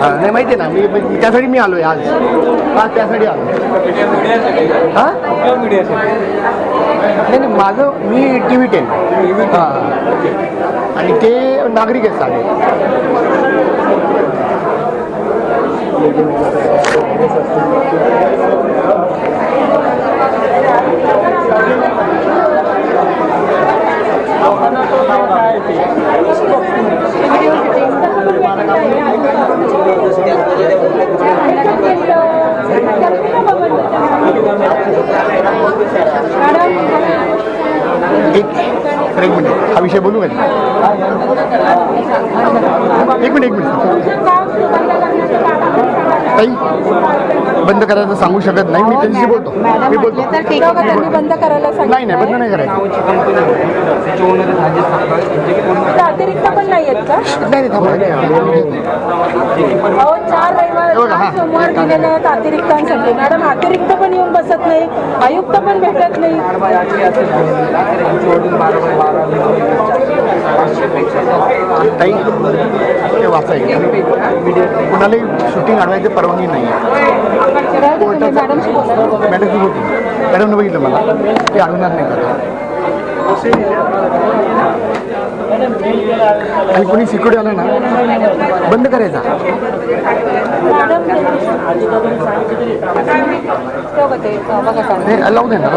हां नाही माहिती आहे ना मी मी- त्यासाठी मी आलो आहे आज. आज त्यासाठी आलो हां? नाही नाही माझं मी टी व्ही टेन. हां. आणि ते नागरिक आहेत साधे. एक एक मिनिट हा विषय बोलू का? एक मिनिट एक मिनिट. ताई बंद करायचं सांगू शकत नाही. मी त्यांच्याशी बोलतो. मी बोलतो. बंद करायला नाही नाही बंद नाही करायचं. तर अतिरिक्त पण नाही आहेत का? नाही चार रविवार हा. चार सोमवार दिलेले आहेत अतिरिक्तांसाठी. मॅडम अतिरिक्त पण येऊन बसत नाही. आयुक्त पण भेटत नाही. ताई ते वाचाय कुणालाही शूटिंग अडवायची परवानगी नाही आहे. राहू मॅडमची होती. मॅडमनं बघितलं मला. ते आणणार नाही का आणि कोणी सिक्युरिटी आलं ना बंद करायचा. लावू दे ना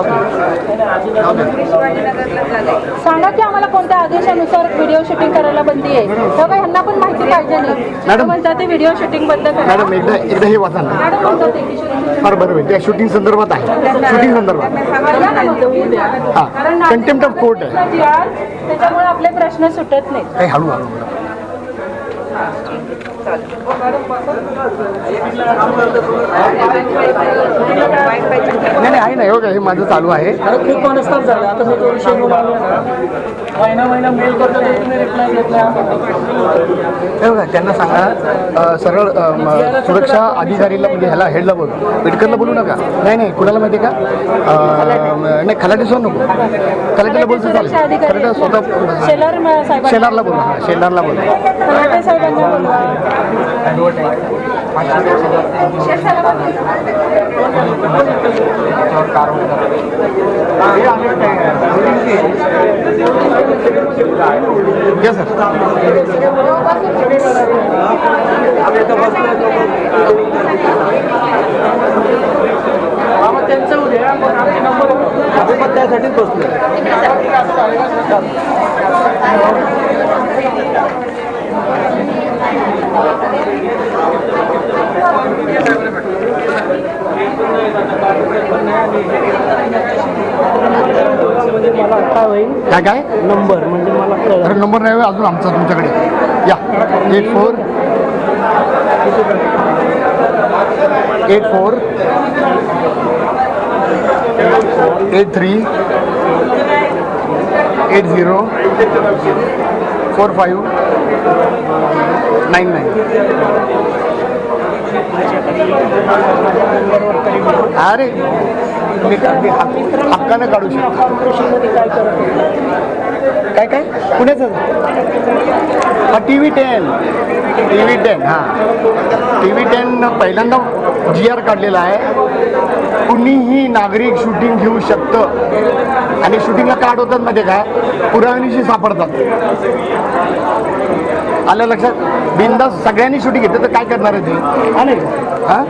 सांगा की आम्हाला कोणत्या आदेशानुसार व्हिडिओ शूटिंग करायला बंदी आहे? तेव्हा ह्यांना पण माहिती पाहिजे नाही मॅडम. म्हणतात ते व्हिडिओ शूटिंग बंद करा. मॅडम एकदा एकदा हे वाचा ना. मॅडम म्हणतात फार बरोबर आहे. त्या शूटिंग संदर्भात आहे. शूटिंग संदर्भात. हा. Contempt of court आहे. त्याच्यामुळे आपले प्रश्न सुटत नाहीत. काही हळू हळू नाही नाही आहे ना हो हे माझं चालू आहे. अरे खूप मनस्ताप झाला. आता सगळं विषय महिना महिना मेल करतो तुम्ही रिप्लाय हे बघा त्यांना सांगा सरळ सुरक्षा अधिकारीला म्हणजे ह्याला हेडला बोल. पेडकरला बोलू नका. नाही नाही कुणाला माहिती आहे का? नाही खलाटे सोड नको. खलाटेला बोलतो चालेल. खलाटे स्वतः शेलार म- साहेबांना शेलारला बोलू. हां शेलारला बोलू खलाटे साहेबांना बोलवा घ्या सर आम्हाला त्यांचं उद्या पण आमचे नंबर आम्ही पण त्यासाठीच बसलो. म्हणजे मला काय काय? नंबर म्हणजे मला नंबर नाही अजून आमचा तुमच्याकडे. या eight four eight four eight three eight zero four five nine nine अरे मी अगदी हक्कानं काढू शकतो. काय काय? काय पुण्याचं? हा T V ten. T V ten हां. टी व्ही टेन पहिल्यांदा जी आर काढलेला आहे. कुणीही नागरिक शूटिंग घेऊ शकतं. आणि शूटिंगला कार्ड होतात मध्ये काय पुराव्यानिशी सापडतात. आलं लक्षात? बिंदास सगळ्यांनी शूटिंग घेतली तर काय करणार आहे ते? आले हां?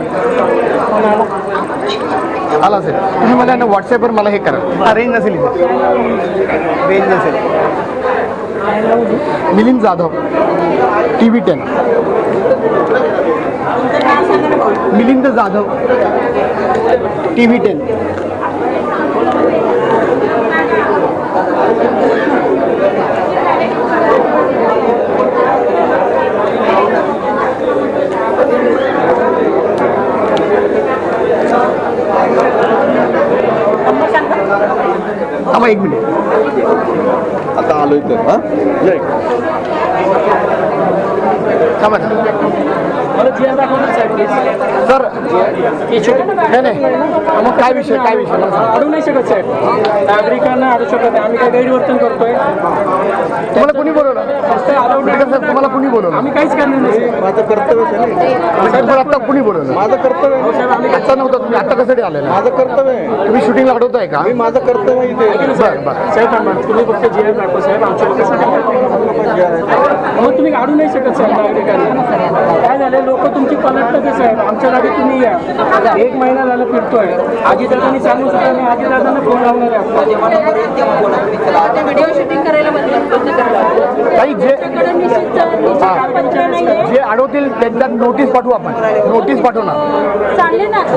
आला असेल. तुम्ही मला ना व्हॉट्सॲपवर मला हे करा. रेंज नसेल रेंज नसेल. Milind Jadhav T V ten Milind Jadhav T V ten थांबा एक मिनिट. आता आलोय तर हा? थांबा सर ही छोटी नाही नाही. मग काय विषय काय विषय. अडू नाही शकत साहेब. नागरिकांना अडू शकत नाही. आम्ही काय गैरवर्तन करतोय? तुम्हाला कोणी बोलवलं? साहेब तुम्हाला कुणी बोलवलं? आम्ही काहीच करणार नाही. माझं कर्तव्य. साहेब तुम्हाला आता कुणी बोलवलं? माझं कर्तव्य आहे. साहेब आम्ही आता नव्हतं तुम्ही आता कसं आले ना माझं कर्तव्य आहे. तुम्ही शूटिंग अडवताय का? मी माझं कर्तव्य इथे बरं बरं. साहेब थांबा. तुम्ही फक्त जी आर काढतो साहेब. आमच्या मग तुम्ही काढू नाही शकत साहेब नागरिकांना काय झालं लोक तुमची पलटतात आहे, साहेब आमच्या गाडी तुम्ही या. एक महिना झाला फिरतोय. आजी दादांनी चालू सुद्धा मी आजी दादांना फोन लावणार आहे. व्हिडिओ शूटिंग करायला काही जे अडवतील त्यांना नोटीस पाठवू आपण. नोटीस पाठवू ना.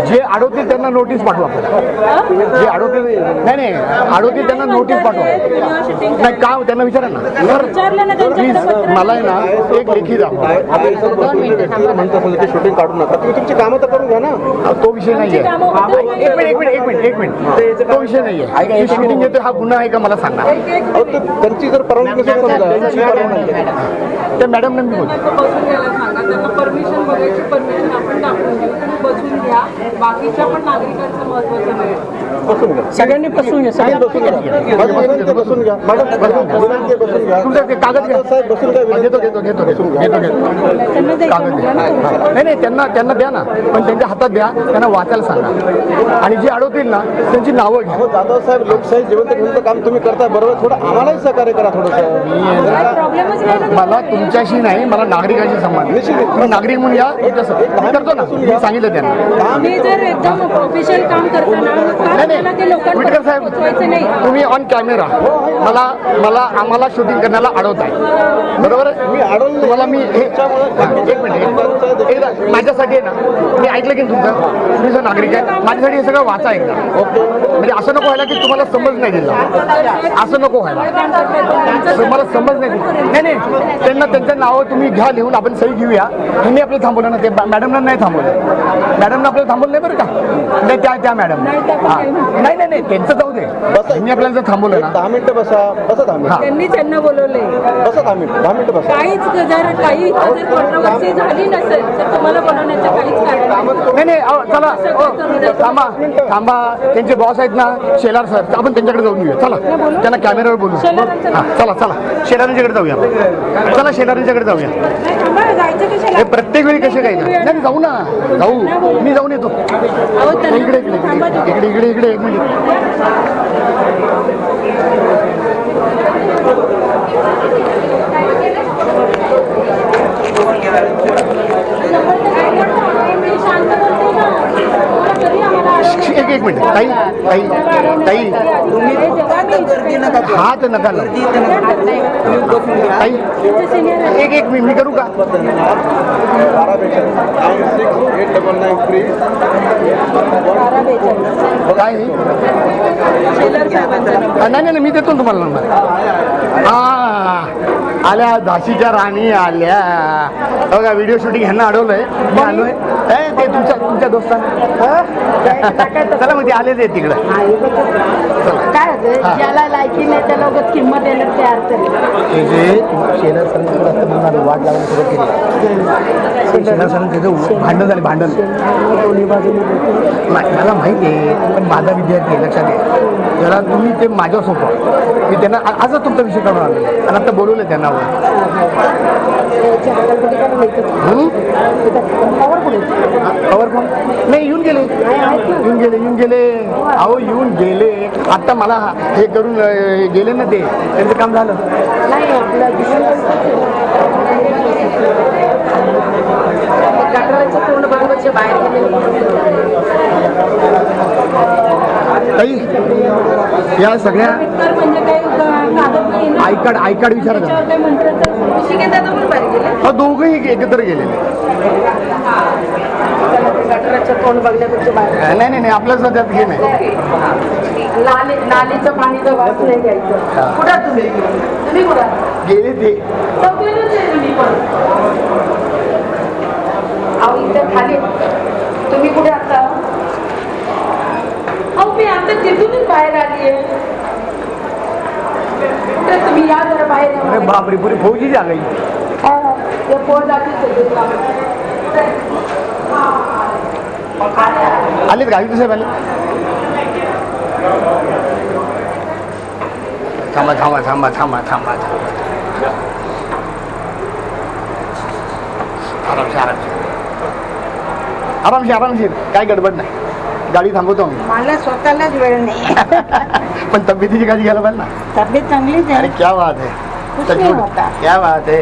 जे अडवतील त्यांना नोटीस पाठवू आपण? जे अडवतील नाही नाही. अडवतील त्यांना नोटीस पाठवू. नाही का? त्यांना विचारा ना. तर विचारलं ना प्लीज मला आहे ना एक लेखी दाखवा. व्यक्ती म्हणत असेल की शूटिंग काढू नका. तुम्ही तुमची कामं तर करून घ्या ना. तो विषय नाही आहे. एक मिनिट एक मिनिट एक मिनिट एक मिनिट. तो विषय नाही आहे शूटिंग येतो हा गुन्हा आहे का मला सांगा. त्यांची जर परवानगी नसेल समजा. त्या मॅडमने मी बोलतो परमिशन बघायची परमिशन आपण टाकून देऊ. तुम्ही बसून घ्या. बाकीच्या पण नागरिकांचं महत्वाचं नाही बसून घ्या. सगळ्यांनी बसून घ्या सगळ्यांनी बसून घ्या. बसून घ्या. मॅडम बसून घ्या. तुमचं कागद घ्या. साहेब बसून घ्या घेतो घेतो घेतो घेतो कागद. नाही नाही त्यांना त्यांना द्या ना. पण त्यांच्या हातात द्या त्यांना वाचायला सांगा. आणि जे अडवतील ना त्यांची नावं घ्या. जाधव साहेब लोकशाही जिवंत ठेवण्याचं काम तुम्ही करताय. बरोबर थोडं आम्हालाही सहकार्य करा थोडंसं. नाही मला तुमच्याशी नाही मला नागरिकांशी संबंध तुम्ही नागरिक म्हणून या करतो ना. मी सांगितलं त्यांना. तुम्ही जर एकदम प्रोफेशनल काम करताना ते लोकांपर्यंत साहेब पोहोचवायचं नाही. तुम्ही ऑन कॅमेरा मला मला आम्हाला शूटिंग करण्याला अडवताय. बरोबर आहे? मी अडवलं. तुम्हाला मी हे एक मिनिट एकदा माझ्यासाठी आहे ना मी ऐकलं की तुमचं? तुम्ही जो नागरिक आहे माझ्यासाठी हे सगळं वाचा एकदा. म्हणजे असं नको व्हायला की तुम्हाला समज नाही दिला. असं नको व्हायला. तुम्हाला समज नाही दिली. नाही नाही. त्यांना त्यांचं नावं तुम्ही घ्या लिहून आपण सही घेऊया. ह्यांनी आपलं थांबवलं ना ते मॅडमना नाही थांबवलं. मॅडमनं आपल्याला थांबवलं नाही बरं का? नाही त्या त्या मॅडम नाही नाही नाही त्यांचं जाऊ दे. त्यांनी आपल्याला जर थांबवलं ना. दहा मिनिटं बसा. बसा दहा मिनिटं. त्यांनी त्यांना बोलवलंय. बसा दहा मिनिटं दहा मिनिटं बसा. काहीच जर काही जर कॉन्ट्रोवर्सी झाली नसेल तर तुम्हाला बनवण्याचं काहीच कारण नाही. नाही अहो, चला अहो, थांबा थांबा. त्यांचे बॉस आहेत ना शेलार सर आपण त्यांच्याकडे जाऊन घेऊया चला त्यांना कॅमेऱ्यावर बोलू. शेलारांचं हा चला चला. शेलारांच्याकडे जाऊया चला शेलारांच्याकडे जाऊया. नाही, थांबा, जायचं हे प्रत्येक वेळी कसे काय ना. नाही नाही, जाऊ ना. जाऊ. मी जाऊन येतो. अहो, त्यांना- इकडे इकडे थांबा इकडे तुम्ही. इकडे इकडे. शांत बोलते ना अडवलं. एक मिनिट. ताई ताई ताई. हात नका. ताई. एक एक मी मी करू का. काय नाही. नाही नाही, मी देतो ना तुम्हाला नंबर. हा आल्या झाशीच्या राणी आल्या. बघा व्हिडिओ शूटिंग ह्यांना अडवलंय. ते तुमच्या तुमच्या दोस्ता चला मग ते आलेच आहे तिकडं काय होतं ज्याला लायकी नाही त्याला किंमत द्यायला तयार तरी हे जे शेलार वाट लावून सुरू केली. शेलार सरांचं त्याचं भांडण झाले भांडण. नाही, मला माहिती आहे पण माझा विद्यार्थी आहे लक्षात घ्या. जरा तुम्ही ते माझ्या सोपं मी त्यांना आजच तुमचा विषय आलो आणि आता बोलवलं त्यांना. वर नाही येऊन गेले येऊन गेले येऊन गेले अहो येऊन गेले आता मला हे करून गेले ना ते त्यांचं काम झालं पूर्ण ताई या सगळ्या तर म्हणजे काही कागद नाही ना आय कार्ड आय कार्ड विचारा त्याच्यावर काही मंत्र्याचं शिकेदादा पण बाहेर गेले? हा दोघंही एकत्र गेलेले. तोंड बघण्यापेक्षा बाहेर नाही नाही नाही आपल्या सध्यात हे नाही. नाली नालीचं पाणीचं वास नाही घ्यायचं. कुठं तुम्ही? तुम्ही कुठं गेले ते. चौकीलाच आहे तुम्ही पण. अहो इथं खाली. तुम्ही कुठे आता अहो मी आता तिथूनच बाहेर आली आहे कुठे तुम्ही या जरा बाहेर अरे बापरे पुरी फौजी जा गई ते पोर जातील आलेत गावी साहेब आले? थांबा थांबा थांबा थांबा थांबा थांबा. आरामशीर आरामशीर. आरामशीर आरामशीर. काय गडबड नाही. गाडी थांबवतो आम्ही. मला स्वतःलाच वेळ नाही. पण तब्येतीची काळजी घ्यायला पाहिजे ना तब्येत चांगलीच अरे आहे क्या बात है। कुछ नहीं. होता। क्या बात है।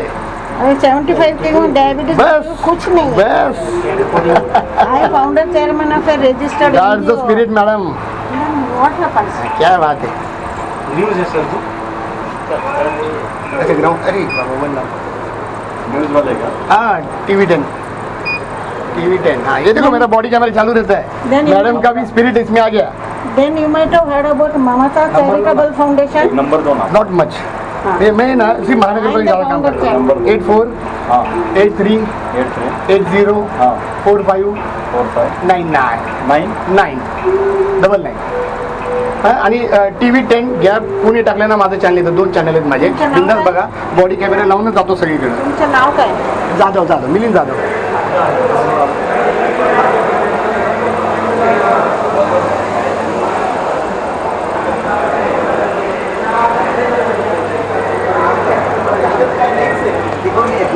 सेवेंटी फाइव के हूँ डायबिटीज़ बस. कुछ नहीं बस। I founder chairman of registered that's the spirit madam what happens क्या बात है। न्यूज़ है सर अच्छा ग्राउंड अरे। बाबा वन न्यूज़ वाले का। हाँ टीवी टेन टीवी टेन हाँ ये देखो मेरा बॉडी कैमरा चालू रहता है। Then you- मैडम का भी स्पिरिट इसमें आ गया। Then you might have heard about Mamta charitable foundation number दो ना नॉट मच ये मैं ना सिर्फ महानगर में ज़्यादा काम करता हूँ. एट फोर हाँ eight three eight three eight zero हाँ four five four five nine nine nine nine double nine हा, आणि T V ten gap Pune टाकलं ना माझं चॅनल येतं. दोन चॅनल आहेत माझे. तुमचं नाव बिंदास काय? बघा. बॉडी कॅमेरा लावूनच जातो सगळीकडे. तुमचं नाव काय? जाधव जाधव. मिलिंद जाधव. हां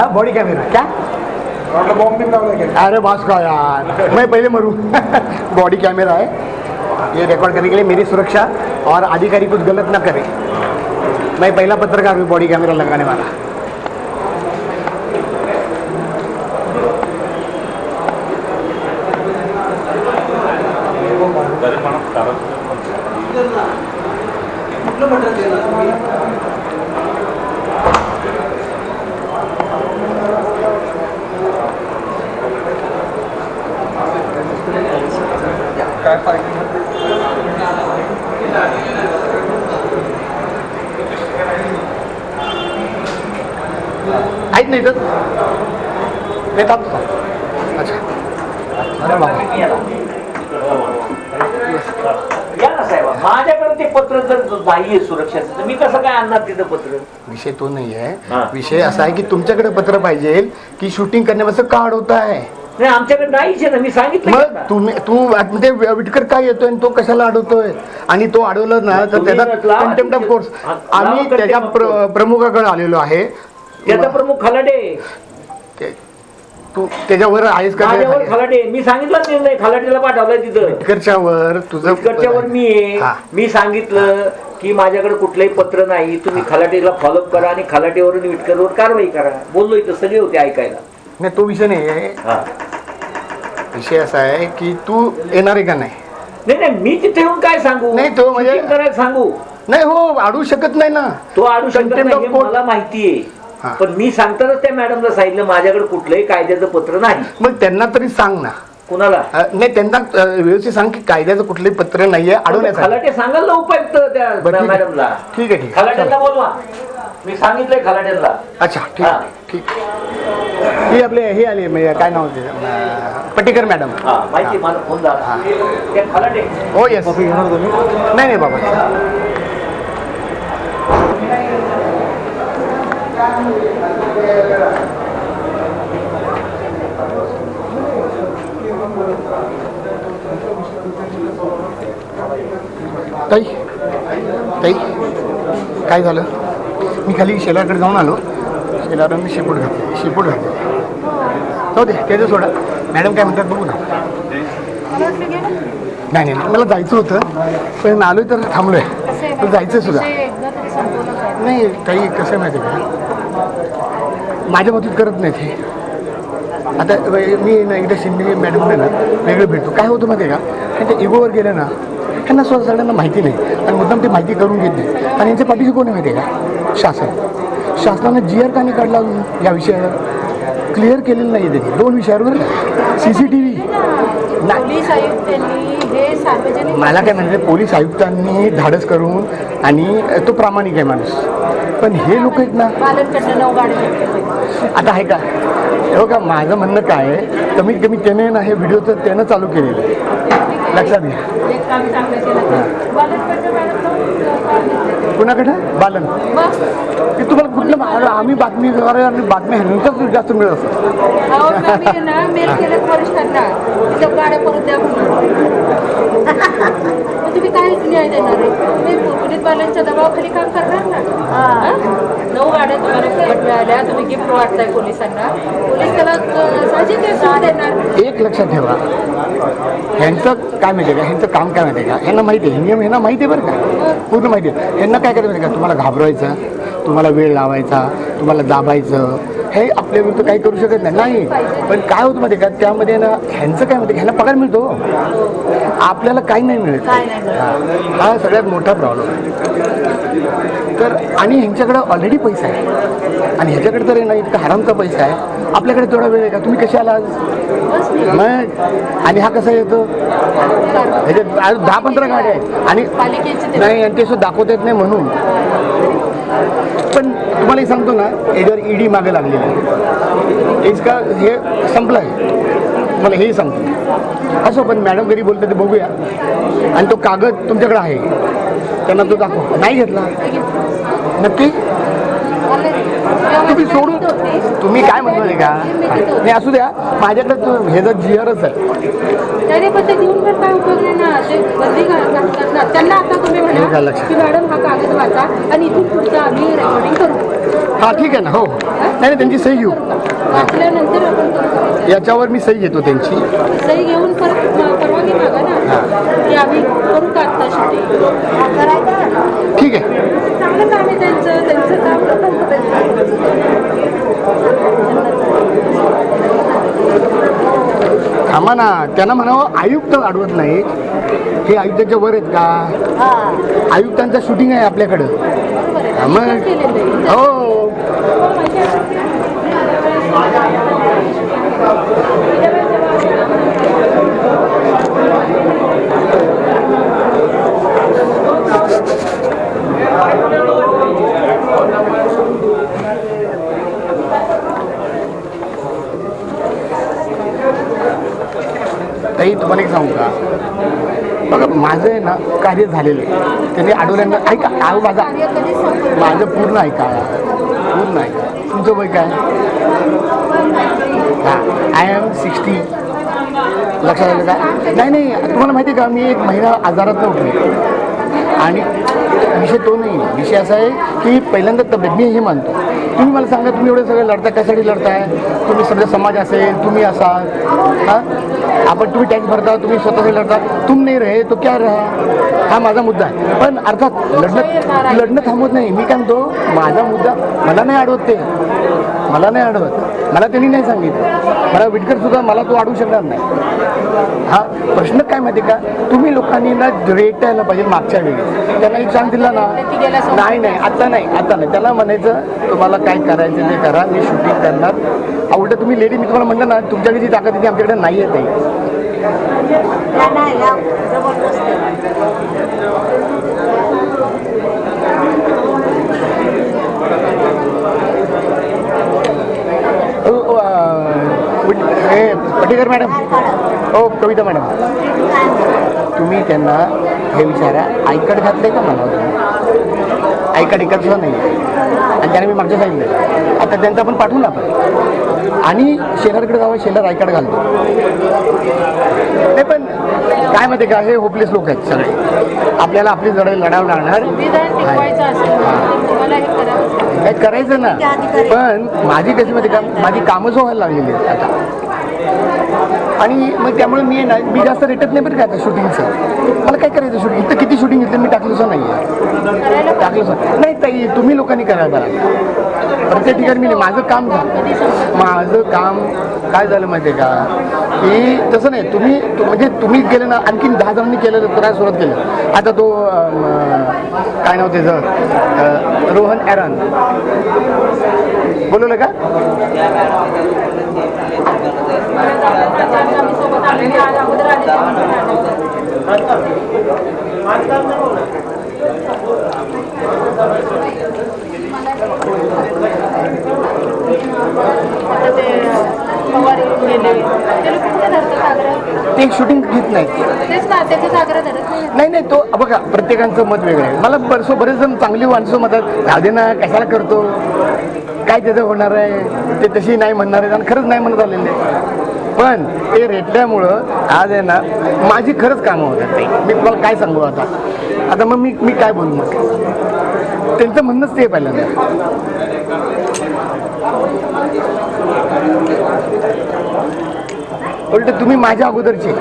हाँ बॉडी कैमरा क्या? अरे बॉस का यार. मैं पहले मरूं. बॉडी कैमरा है. ये रिकॉर्ड करने के लिए मेरी सुरक्षा और अधिकारी कुछ गलत ना करे. मैं पहला पत्रकार हूँ बॉडी कैमरा लगाने वाला. नाही तर येतात अच्छा. अरे माझ्याकडे ते पत्र जर बाह्य सुरक्षाचं तर मी कसं काय आणणार तिथं पत्र? विषय तो नाही. आहे. विषय असा आहे की तुमच्याकडे पत्र पाहिजे की शूटिंग करण्यापासून का अडवत आहे. नाही आमच्याकडे नाहीच आहे ना. मी सांगितलं मग ना. तुम्ही तू म्हणजे विटकर काय येतोय आणि तो कशाला अडवतोय? आणि तो अडवला ना तर तुम्ही त्याचा म्हटला- कंटेम्प्ट ऑफ कोर्स आम्ही त्याच्या प्र-. प्रमुखाकडे आलेलो आहे. त्याचा प्रमुख खलाडे. ते- तू त्याच्यावर आहेस का माझ्यावर खलाडे. मी सांगितलं निर्णय खलाटेला पाठवलाय तिथं. विटकरच्या वर तुझं इकडच्यावर मी हा. आहे मी सांगितलं की माझ्याकडे कुठलंही पत्र नाही. तुम्ही खलाटेला फॉलोअप करा आणि खलाटेवरून विटकरवर कारवाई करा. बोललो इथं सगळे होते ऐकायला. नाही तो विषय नाही आहे. हा. विषय असा आहे की तू येणार आहे का नाही? नाही नाही मी तिथे येऊन काय सांगू? नाही, तो म्हणजे- करायला सांगू. नाही हो अडवू शकत नाही ना. तो आडू शकत Contempt नाही हे court. मला माहिती हा. पण मी सांगतानाच त्या मॅडमला सांगितलं माझ्याकडे कुठलंही कायद्याचं पत्र नाही. मग त्यांना तरी सांग ना. कुणाला? अ, नाही त्यांना अ, व्यवस्थित सांग की कायद्याचं कुठलंही पत्र नाहीये अडवण्यासाठी खलाटे सांगाल ना उपायुक्त त्या बरं, ठीक आहे. मॅडमला ठीक आहे ठीक आहे. खलाट्यांना बोलवा. मी सांगितलंय खलाट्यांना. अच्छा ठीक हा. ठीक ही आपले हे आले म्हणजे काय नाव होते अ, पटीकर मॅडम हा माहिती आहे, मला फोन झाला ते खलाटे. हो येस नाही नाही बाबा. ताई ताई काय झालं? मी खाली शेलाकडे जाऊन आलो. शेलावर मी शेपूट घातली. शेपूट घातली. जाऊ दे त्याचं सोडा. मॅडम काय म्हणतात बघू ना. नाही नाही मला जायचं होतं पण आलोय तर थांबलोय. पण जायचं सुद्धा. नाही काही कसं आहे माहिती आहे का? माझ्या बाबतीत करत नाही ते आता मी ना एकदा शिंदे मॅडमने ना वेगळं भेटतो. काय होतं माहिती का? कारण ते इगोवर गेलं ना त्यांना स्वतः सगळ्यांना माहिती नाही. आणि मुद्दाम ते माहिती करून घेत नाही. आणि यांच्या पाठीशी कोण आहे माहिती आहे का? शासन. शासनाने जी आर का नाही काढला या विषयावर? क्लिअर केलेलं नाही त्यांनी. दोन विषयावर सी सी टी व्ही नाही. पोलीस आयुक्तांनी हे सार्वजनिक मला काय म्हणायचं पोलीस आयुक्तांनी धाडस करून आणि तो प्रामाणिक आहे माणूस. पण हे लोक आहेत ना आता आहे का हो का माझं म्हणणं काय आहे कमीत कमी त्याने ना हे व्हिडिओ तर त्यानं चालू केलेलं आहे. लक्षात घ्या. कुणाकडे बालन. की तुम्हाला कुठलं आम्ही बातमी आणि बातमी ह्यांच्याच जास्त मिळत असतात मग तुम्ही काय न्याय देणार आहे? तुम्ही पुलिस बालांच्या दबावाखाली काम करणार ना? हा? नऊ गाड्या तुम्हाला फुकट मिळाल्या. तुम्ही गिफ्ट वाटताय पोलिसांना. पोलीस त्याला साहजिक देणार. एक लक्षात ठेवा. ह्यांचं काय माहिती आहे का? ह्यांचं काम काय माहिती आहे का? ह्यांना माहिती आहे. नियम ह्यांना माहिती आहे बरं का? पूर्ण माहिती आहे. ह्यांना काय करायचं माहिती आहे का? तुम्हाला घाबरवायचं तुम्हाला वेळ लावायचा तुम्हाला दाबायचं हे आपल्या विरुद्ध काही करू शकत नाही. नाही. पण काय होतं माहिती का? त्यामध्ये ना ह्यांचं काय का? ह्यांना पगार मिळतो. आपल्याला काही नाही मिळत. हा. सगळ्यात मोठा प्रॉब्लेम आहे तर आणि ह्यांच्याकडं ऑलरेडी पैसा आहे. आणि ह्याच्याकडे तर ना इतका हरामचा पैसा आहे. आपल्याकडे तेवढा वेळ आहे का? तुम्ही कसे आला आज मग? आणि हा कसा येतो? ह्याच्यात आज दहा पंधरा गाड्या आहेत. आणि नाही आणि ते सुद्धा दाखवता येत नाही म्हणून. पण तुम्हाला एक सांगतो ना याच्यावर ईडी मागे लागलेली आहे इसका हे संपलं आहे. मला हेही सांगतो. असो पण मॅडम घरी बोलते ते बघूया. आणि तो कागद तुमच्याकडे आहे. त्यांना तो दाखव. नाही घेतला? नक्की? तुम्ही सोडून तुम्ही काय म्हणतो का? नाही असू द्या. माझ्याकडे तो ह्याचा जिअरच आहे. हे लक्षात. की मॅडम हा कागद वाचा आणि इथून पुढचं आम्ही रेकॉर्डिंग करू. हा ठीक आहे ना हो नाही नाही त्यांची सही घेऊ. वाचल्यानंतर आपण करू. याच्यावर मी सही घेतो त्यांची. सही घेऊन परत म- परवानगी मागा ना. की आम्ही करू का आत्ता शूटिंग करायचं ठीक आहे. चांगलं काम आहे त्यांचं. त्यांचं काम थांबा ना. त्यांना म्हणावं आयुक्त अडवत नाही. हे आयुक्ताच्या वर आहेत का? आयुक्तांचं शूटिंग आहे आपल्याकडं. हा, मग हो. पण एक सांगू का? बघा माझं आहे ना कार्य झालेलं आहे. त्यांनी आठवल्यांना ऐका आव माझा माझं पूर्ण ऐका पूर्ण ऐका तुमचं वय काय? हां आय एम सिक्स्टी लक्षात आलं का? नाही नाही तुम्हाला माहिती आहे का? मी एक महिना आजारात उठले आणि विषय तो नाही विषय असा आहे की पहिल्यांदा तब्येत मी हे मानतो. तुम्ही मला सांगा तुम्ही एवढे सगळे लढता कशासाठी लढताय? तुम्ही सगळं समाज असेल तुम्ही असाल हां? पण तुम्ही टॅक्स भरता तुम्ही स्वतःसाठी लढता. तुम नाही रहे तो क्या रहा? हा माझा मुद्दा आहे. पण अर्थात लढणं लढणं थांबवत नाही. मी काय म्हणतो माझा मुद्दा मला नाही अडवत ते. मला नाही अडवत मला त्यांनी नाही सांगितलं. मला विटकर सुद्धा मला तो अडवू शकणार नाही. हा प्रश्न काय माहिती का? तुम्ही लोकांनी ना रेटायला पाहिजे मागच्या वेळी. त्यांना एक चान्स दिला ना. नाही नाही आता नाही आता नाही. त्याला म्हणायचं तुम्हाला काय करायचं ते करा. मी शूटिंग करणार. उलट तुम्ही लेडी मी तुम्हाला म्हणलं ना तुमच्याकडे जी ताकद आहे ती आमच्याकडे नाही आहे ताई अ, अ, हे पटेकर मॅडम. हो कविता मॅडम. तुम्ही त्यांना हे विचारा. आयकड घातले का मला आय कार्ड एकाचं नाही आणि त्याने मी मागच्या सांगितलं आता त्यांचं आपण पाठवून आपण. आणि शेलारकडे जावं शेलार कार्ड घालतो. नाही पण काय माहिती का हे होपलेस लोक आहेत सगळे. आपल्याला आपली लढाई लढावं लागणार. काय करायचं ना. पण माझी कशी माहिती का माझी कामं जो व्हायला लागलेली आहेत आता. आणि मग त्यामुळे मी ना मी जास्त रेटत नाही पण काय शूटिंगचं. मला काय करायचं शूटिंग इथं किती शूटिंग घेतलं? मी टाकलं नाही आहे करायला टाकलं नाही ताई तुम्ही लोकांनी करायला प्रत्येक ठिकाणी मी नाही माझं काम माझं काम काय झालं माहिती आहे का? की तसं नाही तुम्ही म्हणजे तुम्ही केलं ना आणखीन दहा जणांनी केलं करायला सुरुवात केलं. आता तो काय नाव त्याचं? रोहन ॲरन. बोलवलं का आम्ही सोबत आलेले आज अगोदर आले ते म्हणून आले. आता ते पवार येऊन गेले ते लोक कुठे धरतात आग्रह ते शूटिंग घेत नाही तेच ना त्याच्याच आग्रह धरत नाही नाही नाही तो बघा प्रत्येकाचं मत वेगळं आहे. मला बरसो बरेच जण चांगली माणसं म्हणतात राहू दे ना कशाला करतो? काय त्याचं होणार आहे? ते तशी नाही म्हणणार आहेत. आणि खरंच नाही म्हणत आलेले. पण ते रेटल्यामुळं आज आहे ना माझी खरंच कामं होतात ते मी तुम्हाला काय सांगू आता? आता मग मी मी काय बोलू मग? त्यांचं म्हणणंच ते आहे पहिल्यांदा. उलट तुम्ही माझ्या अगोदरचे.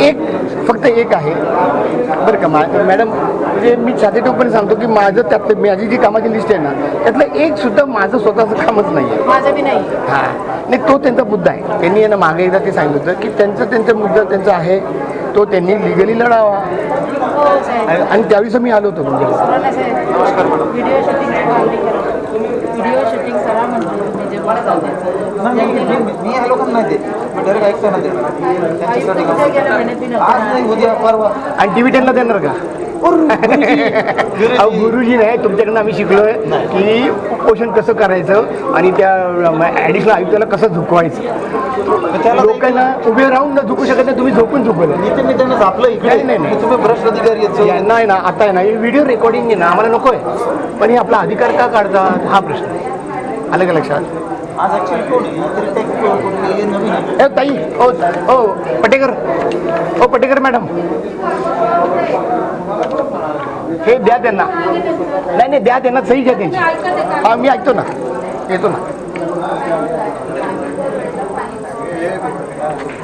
एक फक्त एक आहे. बरं का मा मॅडम म्हणजे मी छाती टोकपणे सांगतो की माझं त्यातलं माझी जी कामाची लिस्ट आहे ना त्यातलं एक सुद्धा माझं स्वतःचं कामच नाही आहे हां. नाही तो त्यांचा मुद्दा आहे. त्यांनी आहे ना मागे एकदा ते सांगितलं होतं की त्यांचं त्यांचा मुद्दा त्यांचा आहे. तो त्यांनी लिगली लढावा. हो आणि त्यावेळेस मी आलो होतो. म्हणजे मी जे मला जाते मी या लोकांना नाही देत. मी डायरेक्ट ऐकतो ना देत. त्यांच्यासाठी आज नाही उद्या परवा. आणि टी व्ही टेनला देणार का? अहो गुरुजी नाही तुमच्याकडनं आम्ही शिकलोय की पोषण कसं करायचं आणि त्या ॲडिशनल आयुक्ताला कसं झुकवायचं. लोकांना उभे राहून न झुकू शकत नाही तुम्ही झोपून झुकवलं इथे मी त्यांना झापलं इकडे. नाही, नाही, नाही. तुम्ही भ्रष्ट अधिकारी आहे ना आता आहे ना हे व्हिडिओ रेकॉर्डिंग आहे ना आम्हाला नको आहे पण हे आपला अधिकार का काढतात? हा प्रश्न आहे. आलं का लक्षात? हे ए ताई ओ ओ पटेकर. ओ पटेकर मॅडम. हे द्या त्यांना. नाही नाही द्या त्यांना सही घ्या त्यांची. हा मी ऐकतो ना. येतो ना.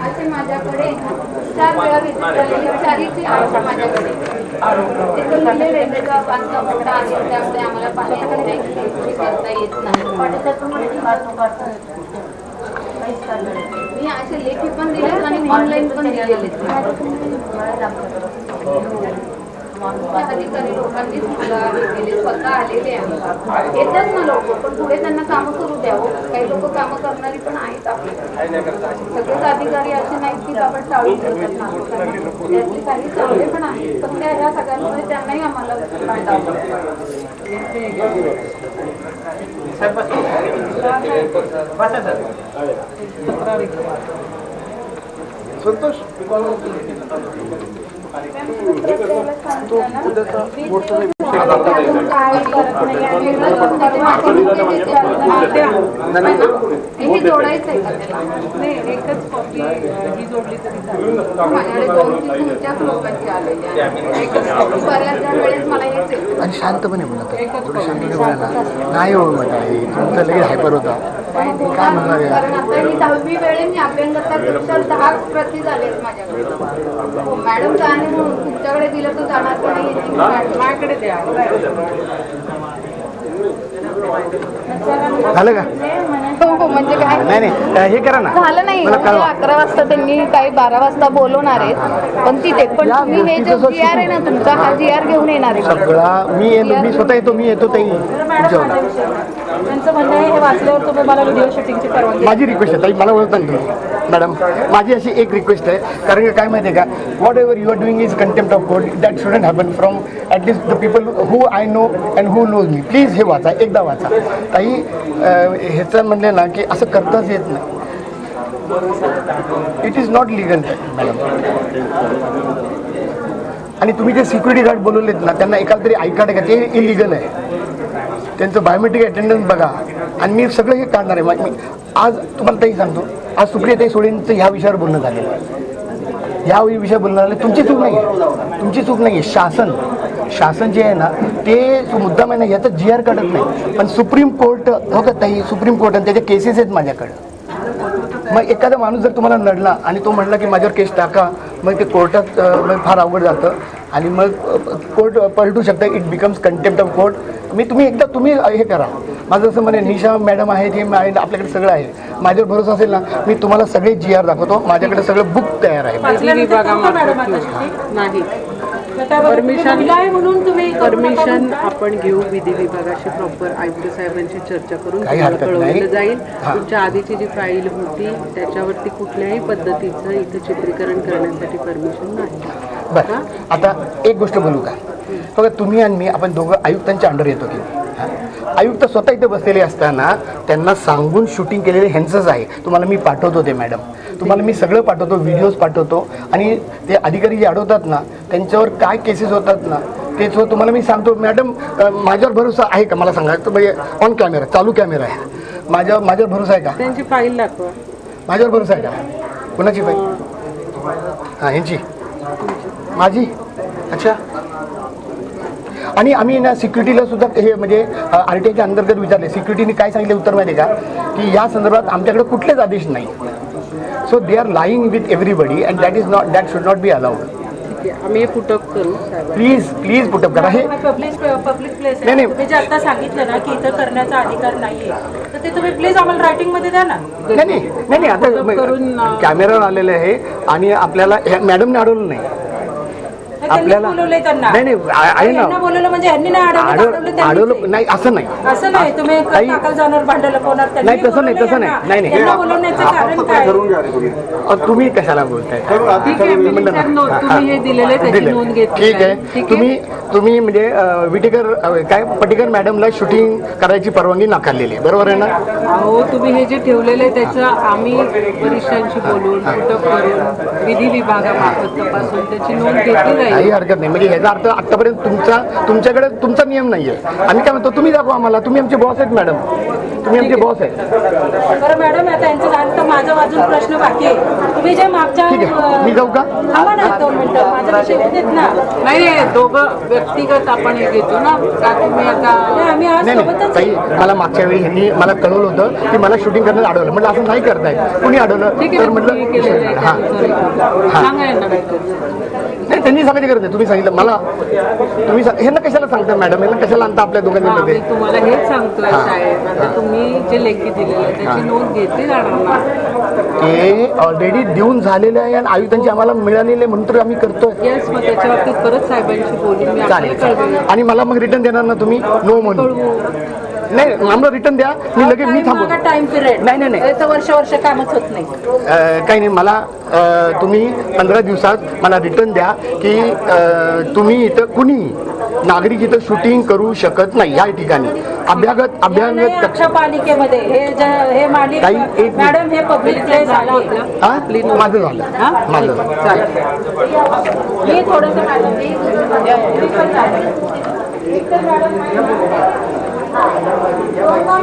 असे माझ्याकडे चार वेळा रेल्वेचा बांधकाम मोठा आहे त्यामुळे आम्हाला पाण्याकडे करता येत नाही मी असे लेखी पण दिले आणि ऑनलाईन पण दिलेले अधिकारी लोकांनी सुद्धा हे केले स्वतः आलेले येतात ना लोक पण पुढे त्यांना कामं करू द्यावं हो. काही लोक कामं करणारी पण आहेत आपल्याकडे सगळेच अधिकारी असे नाहीत की आपण टाळू शकत नाही त्यातले काही चांगले पण आहेत पण त्या ह्या सगळ्यांमध्ये त्यांनाही आम्हाला तू उद्याचा मोठा हे जोडायचं आहे का त्याला नाही एकच कॉपी ही जोडली तरी चालेल माझ्याकडे दोन तीन तुमच्याच लोकांची आलेली आहे एकच copy. बऱ्याचदा वेळेस मला हेच येतं. आणि शांतपणे बोला. थोडं शांतपणे बोला ना नाही हो मग ताई. तुमचं लगेच हायपर होता काय म्हणणार आहे कारण आता ही दहावी वेळे मी दहा प्रती झालेत माझ्याकडे मॅडम आहे म्हणून तुमच्याकडे दिलं तर जाणार नाही. माझ्याकडे द्या झालं का? हो हो म्हणजे काय? नाही नाही हे करा ना. झालं नाही. मला कळवा. अकरा वाजता त्यांनी काही बारा वाजता बोलवणार आहेत. पण तिथे पण या तुम्ही हे जो गोष्टीचं जी आर आहे ना तुमचा हा जी आर घेऊन येणार आहे. सगळा मी येतो मी स्वतः येतो मी येतो ताई. तुमच्यावर त्यांचं म्हणणं आहे हे वाचल्यावर तुम्ही मला व्हिडिओ शूटिंगची परवानगी माझी रिक्वेस्ट आहे ताई मला ओळखता ना तुम्ही. मॅडम माझी अशी एक रिक्वेस्ट आहे. कारण काय माहिती आहे का whatever you are doing is contempt of court that shouldn't happen from at least the people who I know and who knows me please हे वाचा एकदा वाचा. काही ह्याचं म्हणले ना की असं करताच येत नाही. It is not legal madam. आणि तुम्ही जे सिक्युरिटी गार्ड बोलवलेत ना त्यांना एखाद तरी आय का ते इलिगल आहे. त्यांचं बायोमेट्रिक अटेंडन्स बघा. आणि मी सगळं हे काढणार आहे. मी आज तुम्हाला तेही सांगतो. आज सुप्रियाताई सोळेंचं ह्या विषयावर बोलणं झालेलं आहे. ह्या विषयावर बोलणं झालं तुमची चूक नाही आहे तुमची चूक नाही आहे शासन शासन जे आहे ना ते मुद्दा आहे ना याचं जी आर काढत नाही. पण सुप्रीम कोर्ट हो का ताई? सुप्रीम कोर्ट आणि त्याचे केसेस आहेत माझ्याकडं. मग एखादा माणूस जर तुम्हाला नडला आणि तो म्हटला की माझ्यावर केस टाका मग ते कोर्टात मग फार अवघड जातं. आणि मग कोर्ट पलटू शकतं it becomes contempt of court मी तुम्ही एकदा तुम्ही हे करा. माझं असं म्हणे निशा मॅडम आहे ते मा- आपल्याकडे सगळं आहे. माझ्यावर भरोसा असेल ना मी तुम्हाला सगळे जी आर दाखवतो. माझ्याकडे सगळं बुक तयार आहे. आहे म्हणून तुम्ही परमिशन आपण घेऊ विधी विभागाशी प्रॉपर आयुक्त साहेबांशी चर्चा करून. कळवलं जाईल. हा. तुमच्या आधीची जी फाईल होती त्याच्यावरती कुठल्याही पद्धतीचं इथं चित्रीकरण करण्यासाठी परमिशन नाही. बरं. आता एक गोष्ट बोलू का? बघा तुम्ही आणि मी आपण दोघं आयुक्तांच्या अंडर येतो की? हा? आयुक्त स्वतः इथे बसलेले असताना त्यांना सांगून शूटिंग केलेले ह्यांचंच आहे. तुम्हाला मी पाठवतो ते मॅडम तुम्हाला मी सगळं पाठवतो व्हिडिओज पाठवतो. आणि ते अधिकारी जे अडवतात ना त्यांच्यावर काय केसेस होतात ना तेच हो तुम्हाला मी सांगतो. मॅडम माझ्यावर भरोसा आहे का? मला सांगा. तर म्हणजे ऑन कॅमेरा चालू कॅमेरा आहे. माझ्या माझ्यावर भरोसा आहे का? त्यांची फाईल दाखवा. माझ्यावर भरोसा आहे का? कुणाची पाहिजे हां यांची. माझी? अच्छा. आणि आम्ही ना सिक्युरिटीला सुद्धा हे म्हणजे आर टी आयच्या अंतर्गत विचारले. सिक्युरिटीने काय सांगितले उत्तर माहिती का? की या संदर्भात आमच्याकडे कुठलेच आदेश नाही. So they are lying with everybody and that is not that should not be allowed आम्ही पुटअप करू प्लीज प्लीज पुटअप करा. हे पब्लिक पब्लिक प्लेस आहे. नाही. तुम्ही जे आता सांगितलं ना की इथं करण्याचा अधिकार नाहीये तर ते तुम्ही प्लीज आम्हाला रायटिंगमध्ये द्या ना. नाही नाही. नाही आता अं, कॅमेरावर आलेले आहे आणि आपल्याला मॅडमने अडवलं नाही. आपल्याला- बोलवलंय त्यांना नाही, नाही, आ- आहे ना. यांना बोलवलं म्हणजे यांनी नाही अडवलं नाही असं नाही. असं नाही तुम्ही जाणार भांडवल त्यांनी नाही, तसं नाही, तसं नाही. यांना. नाही, नाही. यांना बोलवण्याचं कारण काय ठरवून घ्या रे तुम्ही. अ, तुम्ही कशाला बोलताय ठीक आहे मी म्हणलं ना. त्यात नोंद- हा, तुम्ही हे दिलेलं आहे त्याची दिलंय. नोंद घेतली ठीक आहे. तुम्ही तुम्ही म्हणजे अ, विटेकर अ, काय पटेकर मॅडमला शूटिंग करायची परवानगी नाकारलेली आहे बरोबर आहे ना अहो तुम्ही हे जे ठेवलेलं आहे त्याचं आम्ही वरिष्ठांशी बोलून करून विधी विभागामार्फत तपासून त्याची नोंद घेतली काही हरकत नाही. म्हणजे ह्याचा अर्थ आतापर्यंत तुमचा तुमच्याकडे तुमचा नियम नाहीये. आम्ही काय म्हणतो तुम्ही दाखवा आम्हाला. तुम्ही आमचे बॉस आहेत मॅडम तुम्ही आमचे बॉस आहेत. बरं मॅडम आता यांचं झालं तर माझा अजून प्रश्न बाकी आहे. तुम्ही जे मागच्या ठीक आहे. मी जाऊ का? थांबा ना एक दोन मिनिटं. माझा विषय होऊ देत ना. नाही नाही दोघं व्यक्तिगत आपण हे घेतो ना. का तुम्ही आता नाही, आम्ही आज नाही नाही. सोबतच ताई मला मागच्या वेळी ह्यांनी मला कळवलं होतं की मला शूटिंग करण्यात अडवलं. म्हटलं असं नाही करताय. कुणी अडवलं? ठीक तर आहे म्हटलं तुम्ही केलेलं आहे. हां. हां. सांगा यांना काहीतरी. नाही त्यांनी सांगायची गरज नाही. तुम्ही सांगितलं. मला तुम्ही ह्यांना कशाला सांगता मॅडम? ह्यांना कशाला आणता आपल्या दोघांमध्ये तुम्हाला हेच सांगतोय हां. साहेब. आता तुम्ही जे लेखी दिलेलं आहे त्याची नोंद घेतली जाणार ना? ते ऑलरेडी देऊन झालेले आहे आणि आयुक्तांची आम्हाला मिळालेले म्हणून तर आम्ही करतोय. येस मग त्याच्या बाबतीत परत साहेबांशी बोलून मी चालेल आपल्याला चालेल. कळवेन. आणि मला मग रिटर्न देणार ना तुम्ही? नो म्हणून. कळवू. नाही आम्हाला रिटर्न द्या मी लगेच मी थांबतो टाइम पिरियड नाही, नाही, नाही. वर्ष वर्ष कामच होत नाही अ, काही नाही मला अ, तुम्ही पंधरा दिवसात मला रिटर्न द्या की अ, तुम्ही इथं कुणी नागरिक इथं शूटिंग करू शकत नाही या ठिकाणी अभ्यागत नाही, अभ्यागत पालिकेमध्ये हे जे हे मालिक एक मिनिट. मॅडम हे पब्लिक प्लेस झालं आहे हा. माझं झालं? माझं झालं. मी थोडंसं मॅडम मी पण चालेल. Baju.